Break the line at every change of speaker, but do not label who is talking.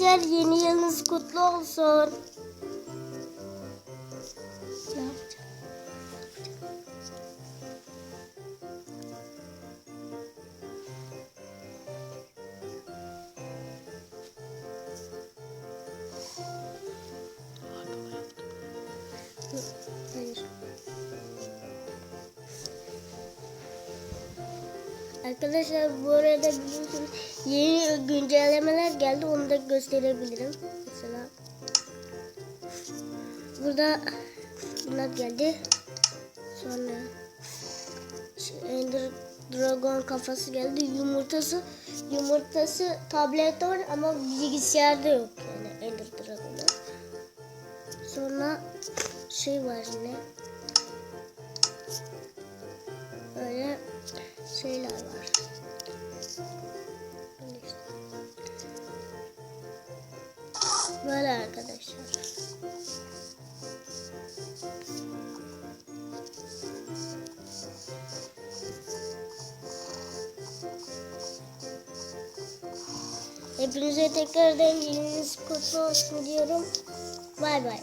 Arkadaşlar yeni yılınız kutlu olsun. Hayır. Arkadaşlar bu arada biliyorsunuz yeni güncellemeler geldi onu da gösterebilirim. Mesela burada bunlar geldi. Sonra şey, Ender Dragon kafası geldi. Yumurtası yumurtası tablette var ama bilgisayarda yok yani Ender Dragon'da. Sonra şey var yine. Şeyler var. Böyle arkadaşlar. Hepinize tekrardan yılınız kutlu olsun diyorum. Bay bay.